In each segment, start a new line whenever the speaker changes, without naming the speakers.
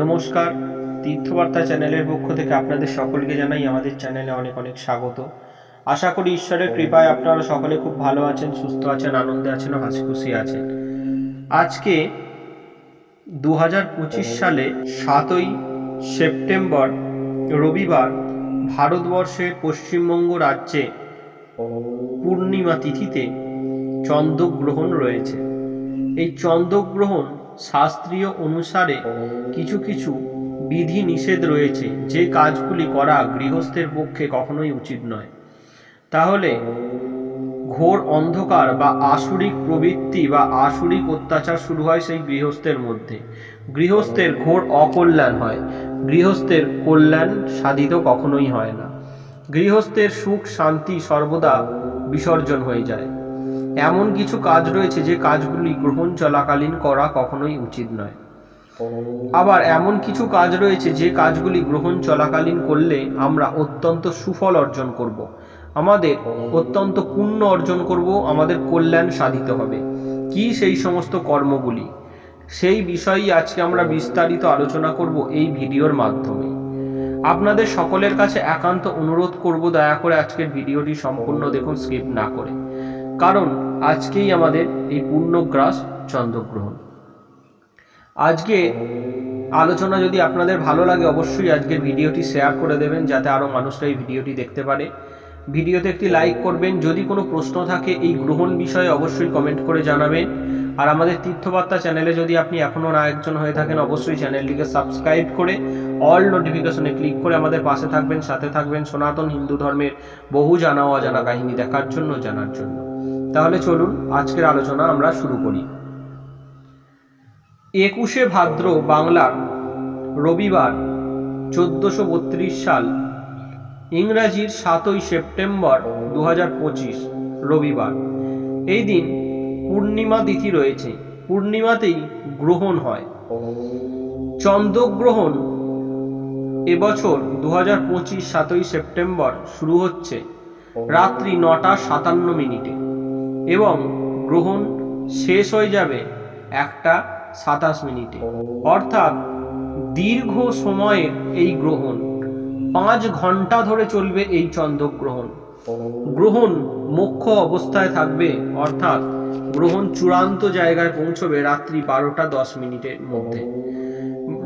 নমস্কার, তীর্থবার্তা চ্যানেলের পক্ষ থেকে আপনাদের সকলকে জানাই আমাদের চ্যানেলে অনেক অনেক স্বাগত। আশা করি ঈশ্বরের কৃপায় আপনারা সকলে খুব ভালো আছেন, সুস্থ আছেন, আনন্দে আছেন ও হাসি খুশি আছেন। আজকে দু হাজার পঁচিশ সালে সাতই সেপ্টেম্বর, রবিবার, ভারতবর্ষের পশ্চিমবঙ্গ রাজ্যে পূর্ণিমা তিথিতে চন্দ্রগ্রহণ রয়েছে। এই চন্দ্রগ্রহণ শাস্ত্রীয় অনুসারে কিছু কিছু বিধি নিষেধ রয়েছে। যে কাজগুলি করা গৃহস্থের পক্ষে কখনোই উচিত নয়। তাহলে ঘোর অন্ধকার বা আসুরিক প্রবৃত্তি বা আসুরিক অত্যাচার শুরু হয় সেই গৃহস্থের মধ্যে। গৃহস্থের ঘোর অকল্যাণ হয়। গৃহস্থের কল্যাণ সাধিত কখনোই হয় না। গৃহস্থের সুখ, শান্তি সর্বদা বিসর্জন হয়ে যায়। এমন কিছু কাজ রয়েছে যে কাজগুলি গ্রহণ চলাকালীন করা কখনোই উচিত নয়। আবার এমন কিছু কাজ রয়েছে যে কাজগুলি গ্রহণ চলাকালীন করলে আমরা অত্যন্ত সুফল অর্জন করব। আমাদের অত্যন্ত পুণ্য অর্জন করব, আমাদের কল্যাণ সাধিত হবে। কি সেই সমস্ত কর্মগুলি? সেই বিষয়েই আজকে আমরা বিস্তারিত আলোচনা করব এই ভিডিওর মাধ্যমে। আপনাদের সকলের কাছে একান্ত অনুরোধ করব দয়া করে আজকের ভিডিওটি সম্পূর্ণ দেখুন, স্কিপ না করে। কারণ আজকেই আমাদের এই পূর্ণগ্রাস চন্দ্রগ্রহণ। আজকে আলোচনা যদি আপনাদের ভালো লাগে, অবশ্যই আজকের ভিডিওটি শেয়ার করে দেবেন, যাতে আরও মানুষরা এই ভিডিওটি দেখতে পারে। ভিডিওতে একটি লাইক করবেন, যদি কোনো প্রশ্ন থাকে এই গ্রহণ বিষয়ে অবশ্যই কমেন্ট করে জানাবেন। আর আমাদের তীর্থবার্তা চ্যানেলে যদি আপনি এখনও না একজন হয়ে থাকেন, অবশ্যই চ্যানেলটিকে সাবস্ক্রাইব করে অল নোটিফিকেশনে ক্লিক করে আমাদের পাশে থাকবেন, সাথে থাকবেন সনাতন হিন্দু ধর্মের বহু জানা অজানা কাহিনী দেখার জন্য, জানার জন্য। তাহলে চলুন আজকের আলোচনা আমরা শুরু করি। একুশে ভাদ্র বাংলার রবিবার, চোদ্দশো বত্রিশ সাল, ইংরাজির সাতই সেপ্টেম্বর দু পঁচিশ, রবিবার। এই দিন পূর্ণিমা তিথি রয়েছে। পূর্ণিমাতেই গ্রহণ হয়। চন্দ্রগ্রহণ এবছর দু হাজার পঁচিশ সাতই সেপ্টেম্বর শুরু হচ্ছে। রাত্রি নটা সাতান্ন মিনিটে। এবং গ্রহণ শেষ হয়ে যাবে একটা সাতাশ মিনিটে। অর্থাৎ দীর্ঘ সময়ের এই গ্রহণ, পাঁচ ঘণ্টা ধরে চলবে এই চন্দ্রগ্রহণ গ্রহণ। মুখ্য অবস্থায় থাকবে, অর্থাৎ গ্রহণ চূড়ান্ত জায়গায় পৌঁছবে রাত্রি বারোটা দশ মিনিটের মধ্যে।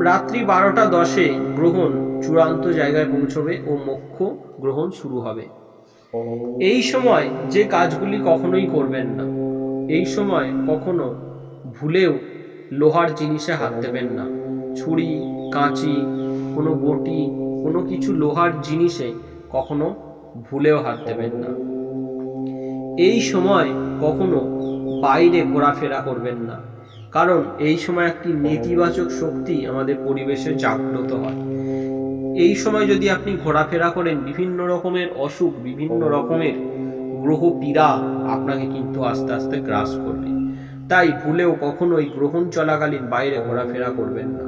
রাত্রি বারোটা দশে গ্রহণ চূড়ান্ত জায়গায় পৌঁছবে ও মুখ্য গ্রহণ শুরু হবে। এই সময় যে কাজগুলি কখনোই করবেন না, এই সময় কখনো ভুলেও লোহার জিনিসে হাত দেবেন না। ছুরি, কাঁচি, কোনো বটি, কোনো কিছু লোহার জিনিসে কখনো ভুলেও হাত দেবেন না। এই সময় কখনো বাইরে ঘোরাফেরা করবেন না, কারণ এই সময় একটি নেতিবাচক শক্তি আমাদের পরিবেশে জাগ্রত হয়। এই সময় যদি আপনি ঘোরাফেরা করেন, বিভিন্ন রকমের অসুখ, বিভিন্ন রকমের গ্রহ পীড়া আপনাকে কিন্তু আস্তে আস্তে গ্রাস করবে। তাই ভুলেও কখনোই গ্রহণ চলাকালীন বাইরে ঘোরাফেরা করবেন না।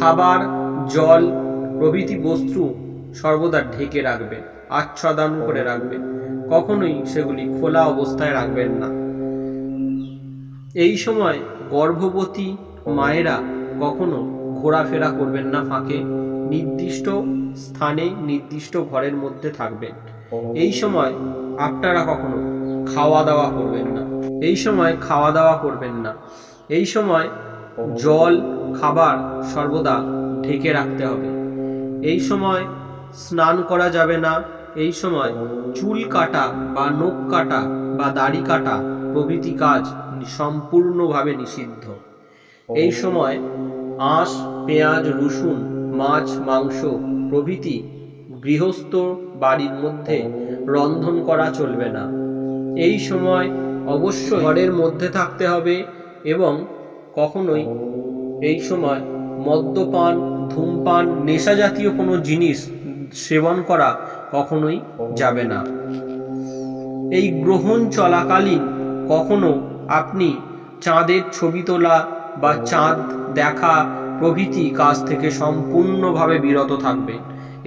খাবার, জল, প্রভৃতি বস্তু সর্বদা ঢেকে রাখবেন, আচ্ছাদন করে রাখবেন। কখনোই সেগুলি খোলা অবস্থায় রাখবেন না। এই সময় গর্ভবতী মায়েরা কখনো ঘোরাফেরা করবেন না ফাঁকে। নির্দিষ্ট স্থানে নির্দিষ্ট ঘরের মধ্যে থাকবেন। এই সময় আপনারা কখনো খাওয়া দাওয়া করবেন না। এই সময় খাওয়া দাওয়া করবেন না। এই সময় জল খাবার সর্বদা ঢেকে রাখতে হবে। এই সময় স্নান করা যাবে না। এই সময় চুল কাটা বা নখ কাটা বা দাড়ি কাটা প্রভৃতি কাজ সম্পূর্ণভাবে নিষিদ্ধ। এই সময় আঁশ পেঁয়াজ রসুন মাছ, মাংস প্রভৃতি গৃহস্থ বাড়ির মধ্যে রন্ধন করা চলবে না। এই সময় অবশ্য ঘরের মধ্যে থাকতে হবে এবং কখনোই এই সময় মদ্যপান, ধূমপান নেশা জাতীয় কোনো জিনিস সেবন করা কখনোই যাবে না। এই গ্রহণ চলাকালীন কখনো আপনি চাঁদের ছবি তোলা বা চাঁদ দেখা প্রভৃতি কাজ থেকে সম্পূর্ণভাবে বিরত থাকবেন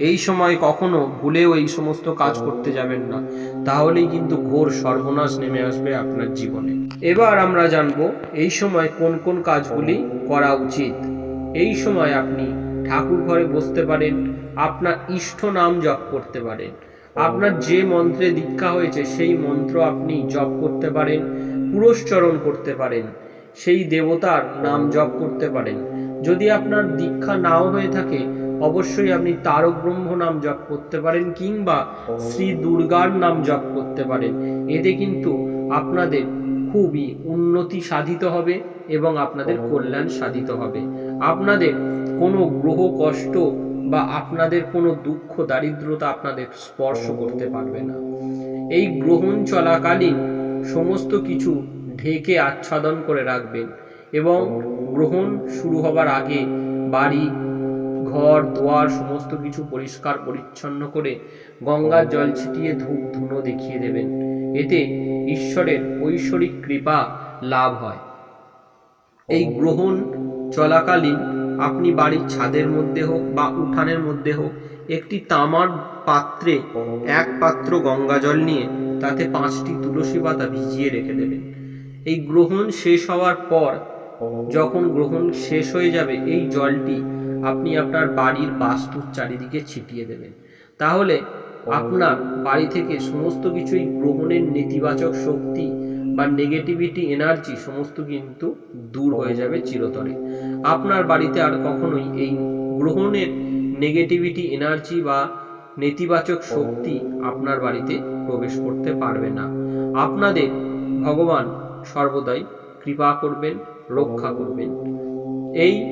এই সময় কখনো ভুলেও এই সমস্ত কাজ করতে যাবেন না। তাহলেই কিন্তু ঘোর সর্বনাশ নেমে আসবে আপনার জীবনে। এবার আমরা জানব, এই সময় কোন কোন কাজগুলি করা উচিত। এই সময় আপনি ঠাকুর ঘরে বসতে পারেন, আপনার ইষ্ট নাম জপ করতে পারেন, আপনার যে মন্ত্রে দীক্ষা হয়েছে সেই মন্ত্র আপনি জপ করতে পারেন, পুরস্চরণ করতে পারেন, সেই দেবতার নাম জপ করতে পারেন। যদি আপনার দীক্ষা নাও হয়ে থাকে অবশ্যই আপনি তারক ব্রহ্ম নাম জপ করতে পারেন কিংবা শ্রী দুর্গার নাম জপ করতে পারেন। এতে কিন্তু আপনাদের খুবই উন্নতি সাধিত হবে এবং আপনাদের কল্যাণ সাধিত হবে। আপনাদের কোনো গ্রহ কষ্ট বা আপনাদের কোনো দুঃখ দারিদ্রতা আপনাদের স্পর্শ করতে পারবে না। এই গ্রহণ চলাকালীন সমস্ত কিছু ঢেকে আচ্ছাদন করে রাখবেন। এবং গ্রহণ শুরু হবার আগে বাড়ি, ঘর, দুয়ার সমস্ত কিছু পরিষ্কার পরিচ্ছন্ন করে গঙ্গার জল ছিটিয়ে ধূপ ধুনো দেখিয়ে দেবেন। এতে ঈশ্বরের ঐশ্বরিক কৃপা লাভ হয়। এই গ্রহণ চলাকালীন আপনি বাড়ির ছাদের মধ্যে হোক বা উঠানের মধ্যে হোক, একটি তামার পাত্রে এক পাত্র গঙ্গা জল নিয়ে তাতে পাঁচটি তুলসী পাতা ভিজিয়ে রেখে দেবেন। এই গ্রহণ শেষ হওয়ার পর যখন গ্রহণ শেষ হয়ে যাবে, এই জলটি আপনি আপনার বাড়ির বাস্তুর চারিদিকে ছিটিয়ে দেবেন। তাহলে আপনার বাড়ি থেকে সমস্ত কিছুই গ্রহণের নেতিবাচক শক্তি বা নেগেটিভিটি এনার্জি সমস্ত কিন্তু দূর হয়ে যাবে চিরতরে। আপনার বাড়িতে আর কখনোই এই গ্রহণের নেগেটিভিটি এনার্জি বা নেতিবাচক শক্তি আপনার বাড়িতে প্রবেশ করতে পারবে না। আপনাদের ভগবান সর্বদাই কৃপা করবেন। রক্ষা করবেন এই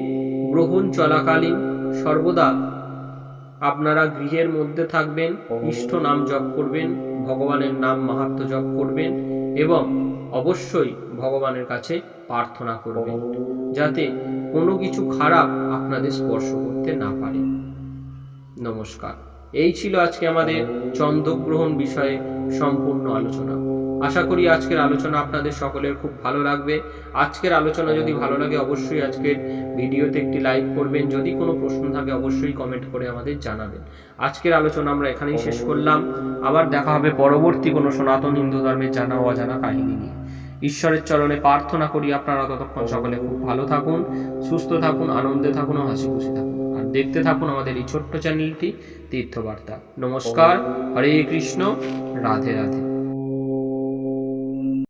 গ্রহণ চলাকালীন সর্বদা আপনারা গৃহের মধ্যে থাকবেন, ইষ্ট নাম জপ করবেন, ভগবানের নাম মাহাত্ম জপ করবেন এবং অবশ্যই ভগবানের কাছে প্রার্থনা করবেন, যাতে কোনো কিছু খারাপ আপনাদের স্পর্শ করতে না পারে। নমস্কার। এই ছিল আজকে আমাদের চন্দ্রগ্রহণ বিষয়ে সম্পূর্ণ আলোচনা। আশা করি আজকের আলোচনা আপনাদের সকলের খুব ভালো লাগবে। আজকের আলোচনা যদি ভালো লাগে, অবশ্যই আজকের ভিডিওতে একটি লাইক করবেন। যদি কোনো প্রশ্ন থাকে, অবশ্যই কমেন্ট করে আমাদের জানাবেন। আজকের আলোচনা আমরা এখানেই শেষ করলাম। আবার দেখা হবে পরবর্তী কোনো সনাতন হিন্দু ধর্মের জানা অজানা কাহিনী নিয়ে। ঈশ্বরের চরণে প্রার্থনা করি আপনারা ততক্ষণ সকলে খুব ভালো থাকুন, সুস্থ থাকুন, আনন্দে থাকুন হাসি খুশি থাকুন। আর দেখতে থাকুন আমাদের এই ছোট্ট চ্যানেলটি, তীর্থবার্তা। নমস্কার। হরে কৃষ্ণ। রাধে রাধে।